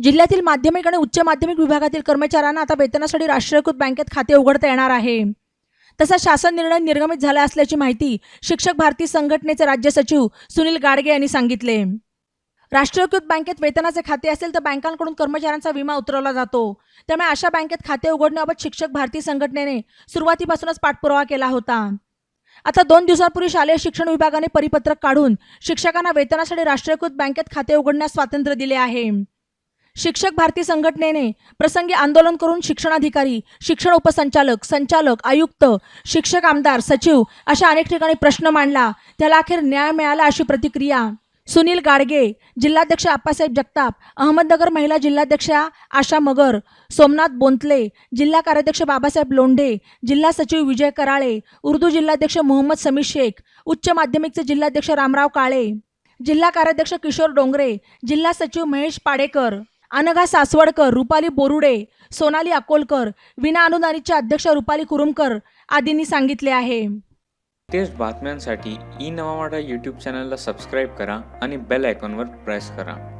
जिल्ह्यातील माध्यमिक आणि उच्च माध्यमिक विभागातील कर्मचाऱ्यांना आता वेतनासाठी राष्ट्रीयकृत बँकेत खाते उघडता येणार आहे. तसा शासन निर्णय निर्गमित झाला असल्याची माहिती शिक्षक भारती संघटनेचे राज्य सचिव सुनील गाडगे यांनी सांगितले. राष्ट्रीयकृत बँकेत वेतनाचे खाते असेल तर बँकांकडून कर्मचाऱ्यांचा विमा उतरवला जातो. त्यामुळे अशा बँकेत खाते उघडण्याबाबत शिक्षक भारती संघटनेने सुरुवातीपासूनच पाठपुरावा केला होता. आता दोन दिवसांपूर्वी शालेय शिक्षण विभागाने परिपत्रक काढून शिक्षकांना वेतनासाठी राष्ट्रीयकृत बँकेत खाते उघडण्यास स्वातंत्र्य दिले आहे. शिक्षक भारती संघटनेने प्रसंगी आंदोलन करून शिक्षणाधिकारी शिक्षण उपसंचालक संचालक आयुक्त शिक्षक आमदार सचिव अशा अनेक ठिकाणी प्रश्न मांडला. त्याला अखेर न्याय मिळाला अशी प्रतिक्रिया सुनील गाडगे जिल्हाध्यक्ष आप्पासाहेब जगताप अहमदनगर महिला जिल्हाध्यक्षा आशा मगर सोमनाथ बोंतले जिल्हा कार्याध्यक्ष बाबासाहेब लोंढे जिल्हा सचिव विजय कराळे उर्दू जिल्हाध्यक्ष मोहम्मद समीर शेख उच्च माध्यमिकचे जिल्हाध्यक्ष रामराव काळे जिल्हा कार्याध्यक्ष किशोर डोंगरे जिल्हा सचिव महेश पाडेकर. अनघा सासवडकर रुपाली बोरुडे सोनाली अकोलकर विना अनुदानितच्या अध्यक्ष रुपाली कुरुमकर आदींनी सांगितले आहे. तेच बातम्यांसाठी ई नवा यूट्यूब चॅनलला सबस्क्राईब करा आणि बेल आयकॉनवर प्रेस करा.